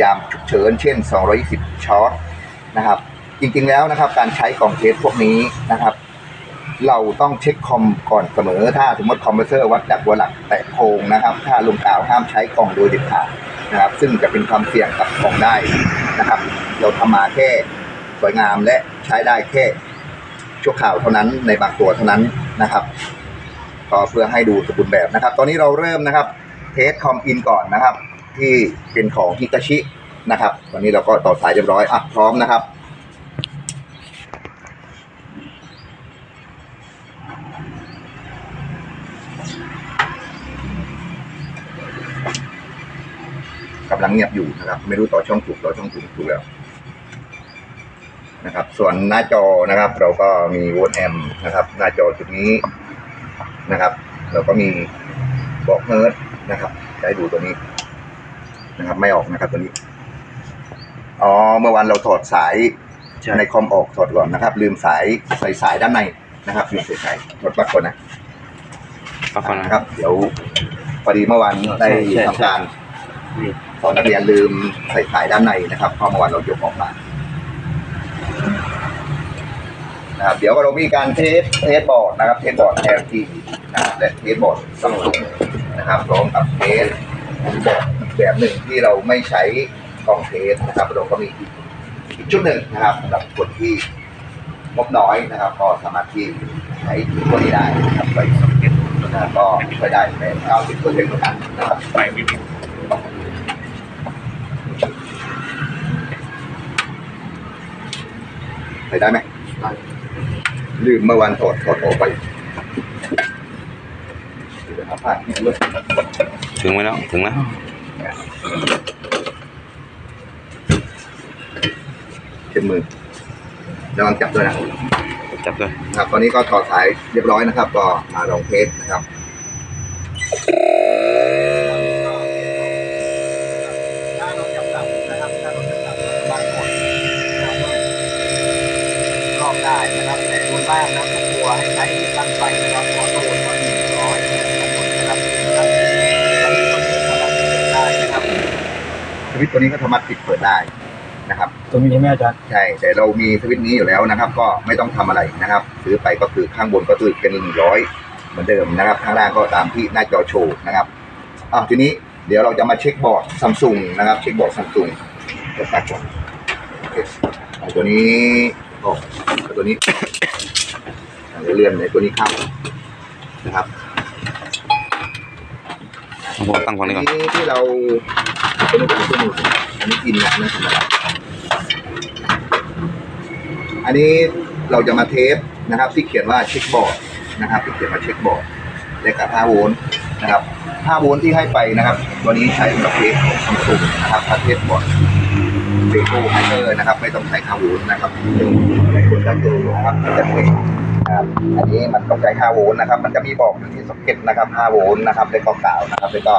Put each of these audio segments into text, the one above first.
ยามฉุกเฉินเช่น 220ช็อตนะครับ จริงๆแล้วนะครับ การใช้กล่องเทสพวกนี้นะครับ เราต้องเช็คคอมก่อนเสมอ ถ้าสมมติคอมเพรสเซอร์วัดจากหัวหลักแตะโพงนะครับ ถ้าลงกล่าวห้ามใช้กล่องโดยเด็ดขาดนะครับ ซึ่งจะเป็นความเสี่ยงกับกล่องได้นะครับ เราทำมาแค่สวยงามและใช้ได้แค่ชั่วคราวเท่านั้นในบางตัวเท่านั้นนะครับก็เพื่อให้ดูสมบูรณ์แบบนะครับ ตอนนี้เราเริ่มนะครับเทสคอมอินก่อนนะครับ ที่เป็นของฮิตาชินะครับตอนนี้เราก็ต่อสายเรียบร้อยอะพร้อมนะครับกำลังเงียบอยู่นะครับ ไม่รู้ต่อช่องถูกต่อช่องถูกถูกแล้วนะครับ ส่วนหน้าจอนะครับ เราก็มีโวลต์แอมนะครับ หน้าจอจุดนี้นะครับ เราก็มีบอกเฮิร์ตนะครับ ได้ดูตัวนี้ นะครับ ไม่ออกนะครับ ตัวนี้ อ๋อ เมื่อวานเราถอดสายใช่ ในคอมออกถอดก่อนนะครับ ลืมสายใส่สายด้านในนะครับลืมใส่สายถอดปลั๊กก่อนนะปักก่อนนะนะครับ เดี๋ยวพอดีเมื่อวานได้ใช่ใช่ ทำการ นี่สอนนักเรียนลืมใส่สายด้านในนะครับเพราะเมื่อวานเรายกออกมานะครับเดี๋ยวเรามีการเทสเทสบอร์ดนะครับ เทสบอร์ด LT นะครับและเทสบอร์ดซัมซุงนะครับพร้อมกับเทสบอร์ดอีก แบบหนึ่งที่เราไม่ใช้กล่องเทสนะครับเราก็มีอีกอีกชุดหนึ่งนะครับสำหรับคนที่งบน้อยนะครับ ก็สามารถที่ใช้ตัวนี้ได้นะครับไปสองเก็ตนะก็ช่วยได้ใน90เปอร์เซ็นต์เหมือนกันนะครับไปวิธีใส่ได้ไหมลืมเมื่อวานถอดถอดออกไปถึงไหมแล้วถึงแล้ว เช็ดมือระวังจับด้วยนะจับด้วยครับ ตอนนี้ก็ต่อสายเรียบร้อยนะครับ ก็มาลองเทสนะครับถ้าเราจับตับนะครับถ้าเราจับตับบางคนรอบได้นะครับแต่โดยมากนะทุกตัวให้ใช้ วิตช์ตัวนี้ก็สามารถปิดเปิดได้นะครับตรงนี้ใช่ไหมอาจารย์ใช่แต่เรามีสวิตช์นี้อยู่แล้วนะครับ ก็ไม่ต้องทำอะไรนะครับ ซื้อไปก็คือข้างบนก็คือเป็นหนึ่งร้อยเหมือนเดิมนะครับ ข้างล่างก็ตามที่หน้าจอโชว์นะครับอะทีนี้เดี๋ยวเราจะมาเช็คบอร์ดซัมซุงนะครับ เช็คบอร์ดซัมซุงเดี๋ยวแป๊บก่อนโอเคเอาตัวนี้ออกเอาตัวนี้อะเดี๋ยวเลื่อนในตัวนี้เข้านะครับ ผมตั้งฝั่งนี้ก่อนทีนี้ที่เราเป็นตัวนี้ตัวนี้อันนี้กินนะไม่ธรรมดาอันนี้เราจะมาเทสนะครับ ที่เขียนว่าเช็คบอร์ดนะครับ ที่เขียนว่าเช็คบอร์ดเลขกับ5โวลต์นะครับ5โวลต์ที่ให้ไปนะครับ ตัวนี้ใช้สำหรับเทสของซัมซุงนะครับถ้าเทสบอร์ดเบโก้ไฮเตอร์นะครับ ไม่ต้องใช้5โวลต์นะครับในคนก็คือนะครับจะเป็น นะครับ อันนี้มันต้องใช้5โวลต์นะครับ มันจะมีบอกอยู่ที่ซ็อกเก็ตนะครับ5โวลต์นะครับแล้วก็กล่าวนะครับแล้วก็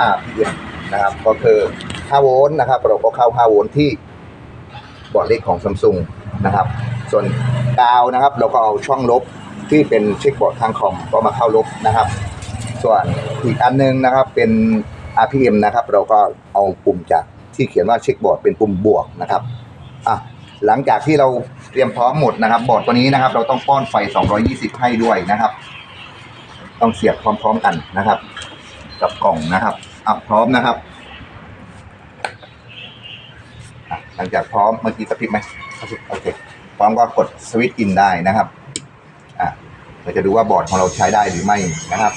อ่าพีเอ็มนะครับ ก็คือ5โวลต์นะครับ เราก็เข้า5โวลต์ที่บอร์ดเลขของซัมซุงนะครับ ส่วนกาวนะครับ เราก็เอาช่องลบที่เป็นเช็คบอร์ดทางคอมก็มาเข้าลบนะครับ ส่วนอีกอันหนึงนะครับเป็น RPM นะครับ เราก็เอาปุ่มจากที่เขียนว่าเช็คบอร์ดเป็นปุ่มบวกนะครับอะ หลังจากที่เราเตรียมพร้อมหมดนะครับ บอร์ดตัวนี้นะครับ เราต้องป้อนไฟ 220 ให้ด้วยนะครับ ต้องเสียบพร้อมๆกันนะครับ กับกล่องนะครับอะพร้อมนะครับอะหลังจากพร้อมเมื่อกี้กระพริบไหมโอเคพร้อมก็กดสวิตช์อินได้นะครับอะเราจะดูว่าบอร์ดของเราใช้ได้หรือไม่นะครับ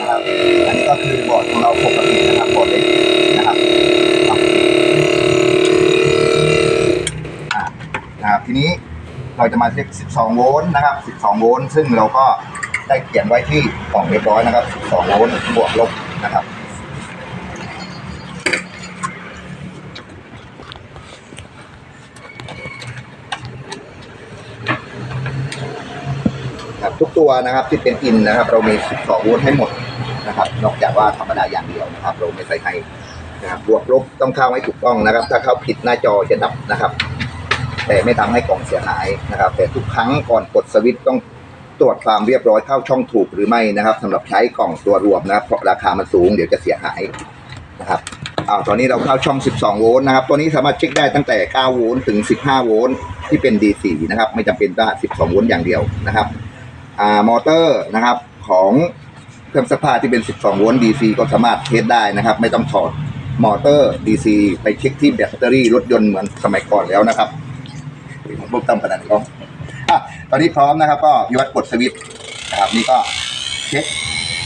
นะครับอันนี้ก็คือบอร์ดของเราปกตินะครับบอร์ดเล็กนะครับ นะครับ ทีนี้เราจะมาเช็ค 12 โวลต์นะครับ 12 โวลต์ซึ่งเราก็ได้เขียนไว้ที่กล่องเรียบร้อยนะครับ 12 โวลต์บวกลบนะครับครับทุกตัวนะครับที่เป็นอินนะครับ เรามี 12 โวลต์ให้หมดนะครับ นอกจากว่าธรรมดาอย่างเดียวนะครับ เราไม่ใส่ให้นะครับบวกลบต้องเข้าให้ถูกต้องนะครับ ถ้าเข้าผิดหน้าจอจะดับนะครับ แต่ไม่ทำให้กล่องเสียหายนะครับ แต่ทุกครั้งก่อนกดสวิตช์ต้องตรวจความเรียบร้อยเข้าช่องถูกหรือไม่นะครับสำหรับใช้กล่องตัวรวมนะครับเพราะราคามันสูงเดี๋ยวจะเสียหายนะครับอ่าตอนนี้เราเข้าช่อง 12 โวลต์นะครับ ตัวนี้สามารถเช็คได้ตั้งแต่ 9 โวลต์ถึง 15 โวลต์ที่เป็น DC นะครับ ไม่จำเป็นว่า12 โวลต์อย่างเดียวนะครับอ่ามอเตอร์นะครับของเครื่องซักผ้าที่เป็น 12 โวลต์ DC ก็สามารถเทสได้นะครับ ไม่ต้องถอดมอเตอร์ DC ไปเช็คที่แบตเตอรี่รถยนต์เหมือนสมัยก่อนแล้วนะครับ ผมปุ๊บตั้มขนาดนี้ก็อะตอนนี้พร้อมนะครับ ก็ยวัดกดสวิตช์นะครับ นี่ก็เช็ค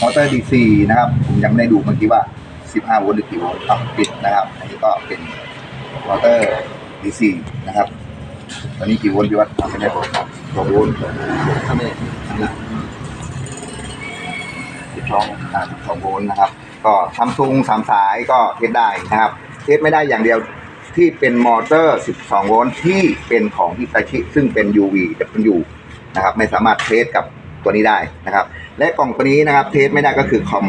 มอเตอร์ DC นะครับ ผมยังไม่ได้ดูเมื่อกี้ว่า 15โวลต์หรือกี่โวลต์อะปิดนะครับ อันนี้ก็เป็นมอเตอร์ DC นะครับ ตอนนี้กี่โวลต์ยวัดไม่ได้บอกครับสองโวลต์ถ้าไมนั่นแหละ12อ่า12โวลต์นะครับ ก็ซัมซุงสามสายก็เทสได้นะครับ เทสไม่ได้อย่างเดียว ที่เป็นมอเตอร์ 12 โวลต์ที่เป็นของฮิตาชิ ซึ่งเป็น UV W นะครับไม่สามารถเทสกับตัวนี้ได้นะครับ และกล่องตัวนี้นะครับเทสไม่ได้ก็คือคอม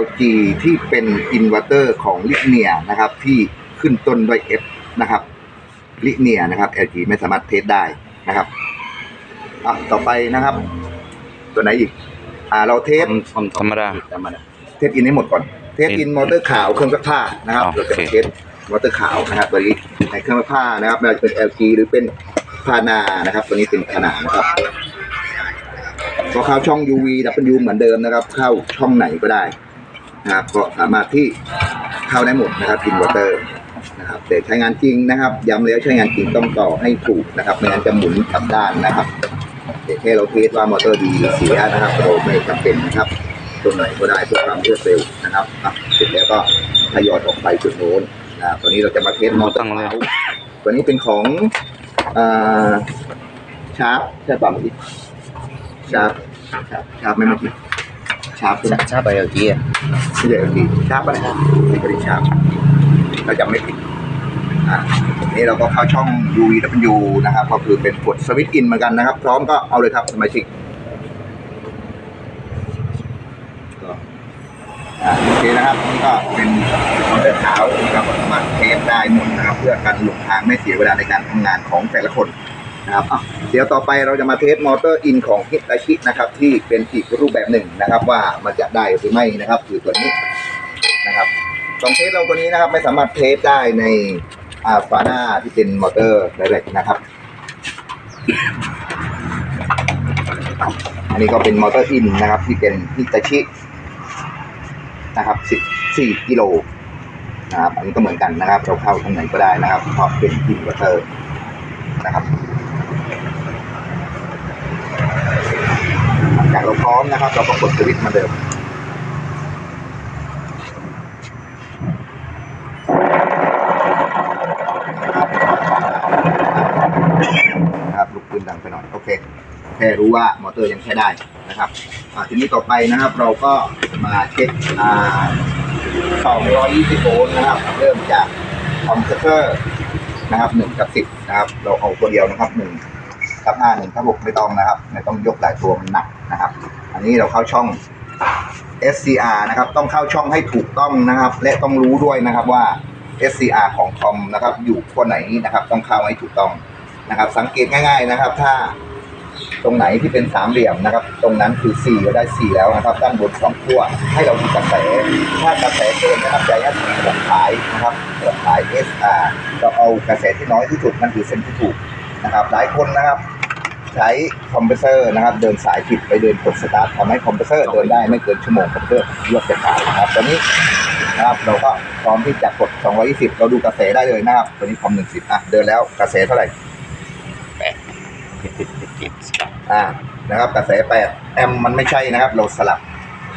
LG ที่เป็นอินเวอร์เตอร์ของลิเนียนะครับที่ขึ้นต้นด้วย F นะครับลิเนียนะครับ LG ไม่สามารถเทสได้นะครับอะต่อไปนะครับ ตัวไหนอีกอ่าเราเทสธรรมดา เทสอินให้หมดก่อน เทสอินมอเตอร์ขาวเครื่องซักผ้านะครับอ๋อเราจะโอเคเทส มอเตอร์ขาวนะครับตัวนี้ในเครื่องผ้านะครับไม่ว่าจะเป็น LG หรือเป็นพานานะครับ ตัวนี้เป็นพานานะครับก็เข้าช่อง UV W เหมือนเดิมนะครับ เข้าช่องไหนก็ได้นะครับก็สามารถที่เข้าได้หมดนะครับอินวอเตอร์นะครับแต่ใช้งานจริงนะครับ ย้ำแล้วใช้งานจริงต้องต่อให้ถูกนะครับไม่งั้นจะหมุนกลับด้านนะครับแต่แค่เราเทสว่ามอเตอร์ดีหรือเสียนะครับเราไม่จำเป็นนะครับตรงไหนก็ได้เพื่อความรวดเร็วนะครับอะเสร็จแล้วก็ทยอยออกไปจุดโน้น นะครับตัวนี้เราจะมาเทสมอเตอร์ขาวตัวนี้เป็นของอ่าชาร์ปใช่ป่ะเมื่อกี้ชาร์ปชาร์ปชาร์ปไหม่เมื่อกี้ชาร์ปใช่ไหมชาไปเอากี้อะไม่ใช่เมื่อกี้ชาร์ปอะไรไม่ใช่ชาร์ปเราจำไม่ผิดอะนี่เราก็เข้าช่อง UVW นะครับ ก็คือเป็นกดสวิตช์อินเหมือนกันนะครับ พร้อมก็เอาเลยครับสมาชิกก็อ่าโอเคนะครับนี่ก็เป็นมอเตอร์ขา ได้หมดนะครับ เพื่อการหลงทางไม่เสียเวลาในการทำงานของแต่ละคนนะครับเดี๋ยวต่อไปเราจะมาเทสมอเตอร์อินของฮิตาชินะครับ ที่เป็นอีกรูปแบบหนึ่งนะครับ ว่ามันจะได้หรือไม่นะครับคือตัวนี้นะครับตองเทสเราตัวนี้นะครับ ไม่สามารถเทสได้ในอาฝาหน้าที่เป็นมอเตอร์ไดเรกนะครับ อันนี้ก็เป็นมอเตอร์อินนะครับ ที่เป็นฮิตาชินะครับ 14 กิโล นะครับ อันนี้ก็เหมือนกันนะครับ เราเข้าตรงไหนก็ได้นะครับเพราะเป็นอินเวอร์เตอร์นะครับหลังจากเราพร้อมนะครับ เราก็กดสวิตช์มาเดิมนะครับลุกขึ้นดังไปหน่อยโอเคแค่รู้ว่ามอเตอร์ยังใช้ได้นะครับทีนี้ต่อไปนะครับ เราก็มาเช็คอ่า 220โวลต์นะครับ เริ่มจากคอมเพรสเซอร์นะครับ1กับ10นะครับ เราเอาตัวเดียวนะครับ1กับ5 1กับ6ไม่ต้องนะครับ ไม่ต้องยกหลายตัวมันหนักนะครับ อันนี้เราเข้าช่อง SCR นะครับ ต้องเข้าช่องให้ถูกต้องนะครับ และต้องรู้ด้วยนะครับว่า SCR ของคอมนะครับ อยู่ขั้วไหนนะครับ ต้องเข้าให้ถูกต้องนะครับ สังเกตง่าย ๆนะครับ ถ้า ตรงไหนที่เป็นสามเหลี่ยมนะครับ ตรงนั้นคือ4ก็ได้ 4 แล้วนะครับ ด้านบนสองขั้วให้เราดูกระแสถ้ากระแสเกินนะครับใจแอนเปิดขายนะครับเปิดขาย SR เราเอากระแสที่น้อยที่สุดนั่นคือเส้นที่ถูกนะครับหลายคนนะครับใช้คอมเพรสเซอร์นะครับเดินสายผิดไปเดินกดสตาร์ททำให้คอมเพรสเซอร์เดินได้ไม่เกินชั่วโมงคอมเพรสเซอร์ยกจะขายนะครับตอนนี้นะครับเราก็พร้อมที่จะกด 220 เราดูกระแสได้เลยนะครับตัวนี้คอม 10อะเดินแล้วกระแสเท่าไหร่ อ่านะครับกระแสแปดแอมป์มันไม่ใช่นะครับ เราสลับ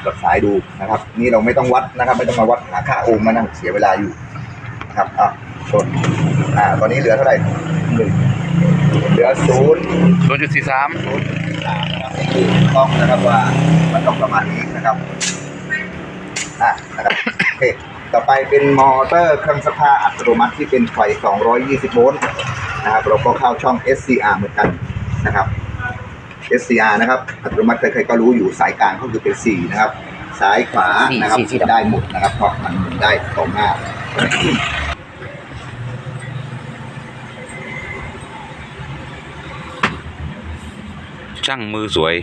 กับสายดูนะครับ นี่เราไม่ต้องวัดนะครับ ไม่ต้องมาวัดหาค่าโอห์มมานั่งเสียเวลาอยู่นะครับอะชนอ่าตอนนี้เหลือเท่าไหร่หนึ่งเหลือศูนย์ศูนย์จุดสี่สามศูนย์สามนะครับนี่คือถูกต้องนะครับว่ามันต้องประมาณนี้นะครับอะนะครับโอเคต่อไปเป็นมอเตอร์เครื่องซักผ้าอัตโนมัติที่เป็นไฟ 220 โวลต์นะครับเราก็เข้าช่อง SCR เหมือนกันนะครับ SCR นะครับ อัตโนมัติใครๆก็รู้อยู่สายกลางก็คือเป็น 4 นะครับ ซ้ายขวานะครับสี่สี่ดำได้หมดนะครับเพราะมันหมุนได้สองหน้าช่างมือสวย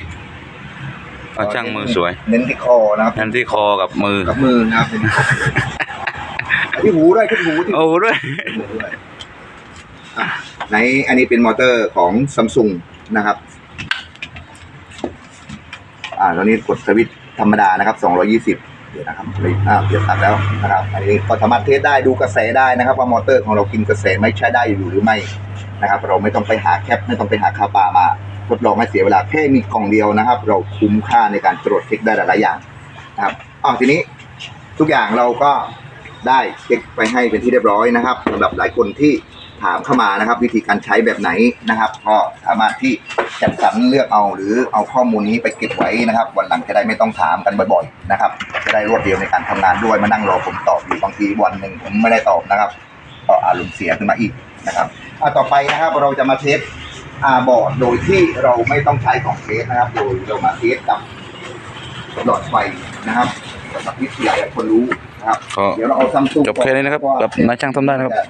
เอาช่างมือสวย เน้นที่คอนะครับนั่นที่คอกับมือ กับมือนะครับเป็นที่หูด้วยที่หูที่หูโอ้ด้วยด้วยอะในอันนี้เป็นมอเตอร์ของซัมซุงนะครับ อ่าตอนนี้กดสวิตช์ธรรมดานะครับ 220 เดี๋ยวนะครับเอ่าเดี๋ยวตัดแล้วนะครับ อันนี้ก็สามารถเทสได้ดูกระแสได้นะครับว่ามอเตอร์ของเรากินกระแสไม่ใช้ได้อยู่หรือไม่นะครับ เราไม่ต้องไปหาแคปไม่ต้องไปหาคาปามาทดลองให้เสียเวลาแค่มีกล่องเดียวนะครับ เราคุ้มค่าในการตรวจเช็คได้หลายๆอย่างนะครับอ้าทีนี้ทุกอย่างเราก็ได้เช็คไปให้เป็นที่เรียบร้อยนะครับสำหรับหลายคนที่ ถามเข้ามานะครับ วิธีการใช้แบบไหนนะครับ ก็สามารถที่จัดสรรเลือกเอา หรือเอาข้อมูลนี้ไปเก็บไว้นะครับ วันหลังจะได้ไม่ต้องถามกันบ่อยๆนะครับจะได้รวดเร็วในการทำงานด้วยมานั่งรอผมตอบอยู่บางทีวันหนึ่งผมไม่ได้ตอบนะครับก็อารมณ์เสียขึ้นมาอีกนะครับอะต่อไปนะครับเราจะมาเทสอาบอร์ดโดยที่เราไม่ต้องใช้ของเทสนะครับ โดยเรามาเทสกับหลอดไฟนะครับสำหรับวิทยาคนรู้นะครับก็เดี๋ยวเราเอาซัมซุงจบแค่นี้นะครับกับนายช่างทำได้นะครับจะ